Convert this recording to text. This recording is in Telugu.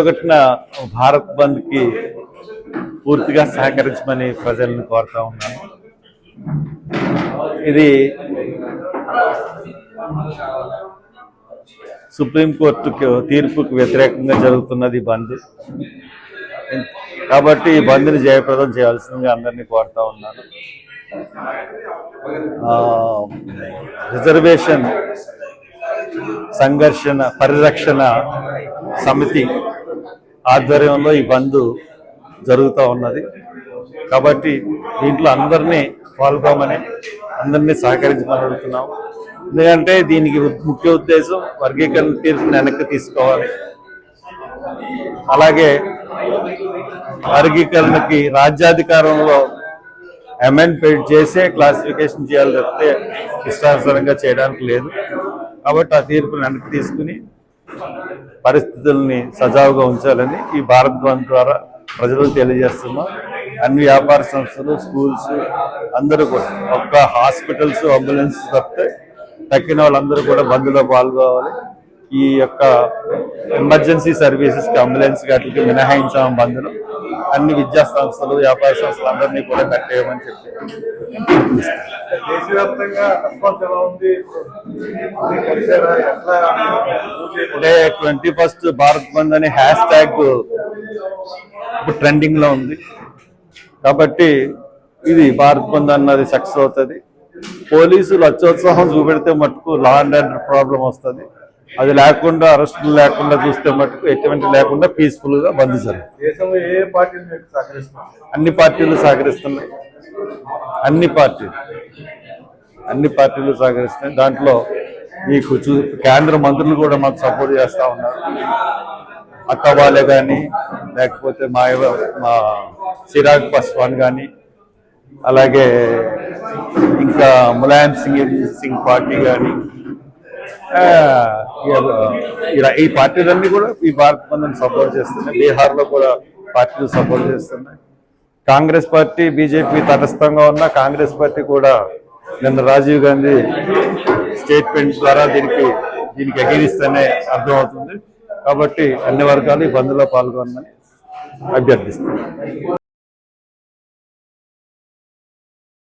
ఒకటిన భారత్ బంద్కి పూర్తిగా సహకరించమని ప్రజలను కోరుతా ఉన్నాను. ఇది సుప్రీంకోర్టు తీర్పుకు వ్యతిరేకంగా జరుగుతున్నది బంద్. కాబట్టి ఈ బంద్ని జయప్రదం చేయాల్సిందిగా అందరినీ కోరుతా ఉన్నాను. రిజర్వేషన్ సంఘర్షణ పరిరక్షణ సమితి ఆధ్వర్యంలో ఈ బంద్ జరుగుతూ ఉన్నది. కాబట్టి దీంట్లో అందరినీ పాల్గొమని అందరినీ సహకరించమని అడుగుతున్నాం ఎందుకంటే దీనికి ముఖ్య ఉద్దేశం వర్గీకరణ తీర్పుని వెనక్కి తీసుకోవాలి. అలాగే వర్గీకరణకి రాజ్యాధికారంలో అమెండ్మెంట్ చేసే క్లాసిఫికేషన్ చేయాలి తప్పితే ఇష్టానుసారంగా చేయడానికి లేదు. కాబట్టి ఆ తీర్పును వెనక్కి తీసుకుని పరిస్థితుల్ని సజావుగా ఉంచాలని ఈ భారత్ బంద్ ద్వారా ప్రజలకు తెలియజేస్తున్నాం. అన్ని వ్యాపార సంస్థలు స్కూల్స్ అందరూ కూడా ఒక్క హాస్పిటల్స్ అంబులెన్స్ తప్పితే తక్కిన వాళ్ళందరూ కూడా బంద్లో పాల్గొవాలి. ఈ యొక్క ఎమర్జెన్సీ సర్వీసెస్కి అంబులెన్స్ వాటికి మినహాయించాము బంద్ను. అన్ని విద్యా సంస్థలు వ్యాపార సంస్థలు అందరినీ కూడా కట్టేయమని చెప్పి దేశవ్యాప్తంగా రెస్పాన్స్ ఎలా ఉంది? అంటే ట్వంటీ ఫస్ట్ భారత్ బంద్ అనే హ్యాష్ ట్యాగ్ ఇప్పుడు ట్రెండింగ్లో ఉంది. కాబట్టి ఇది భారత్ బంద్ అన్నది సక్సెస్ అవుతుంది. పోలీసులు అత్యోత్సాహం చూపెడితే మటుకు లా అండ్ ఆర్డర్ ప్రాబ్లం వస్తుంది. అది లేకుండా అరెస్టులు లేకుండా చూస్తే మటుకు ఎటువంటి లేకుండా పీస్ఫుల్గా బంద్ జరుగుతుంది సహకరిస్తున్నారు అన్ని పార్టీలు సహకరిస్తున్నాయి. అన్ని పార్టీలు. అన్ని పార్టీలు సహకరిస్తున్నాయి. దాంట్లో మీకు చూ కేంద్ర మంత్రులు కూడా మాకు సపోర్ట్ చేస్తా ఉన్నారు. అక్కవాలే కానీ లేకపోతే మా మా చిరాగ్ పాస్వాన్ కానీ అలాగే ఇంకా ములాయం సింగ్ సింగ్ పార్టీ కానీ ఈ పార్టీలన్నీ కూడా ఈ భారత బంధుని సపోర్ట్ చేస్తున్నాయి. బీహార్లో కూడా పార్టీలు సపోర్ట్ చేస్తున్నాయి. కాంగ్రెస్ పార్టీ బీజేపీ తటస్థంగా ఉన్న కాంగ్రెస్ పార్టీ కూడా నిన్న రాజీవ్ గాంధీ స్టేట్మెంట్ ద్వారా దీనికి దీనికి ఎగిరిస్తేనే అర్థమవుతుంది. కాబట్టి అన్ని వర్గాలు ఈ బంద్లో పాల్గొనమని అభ్యర్థిస్తున్నాను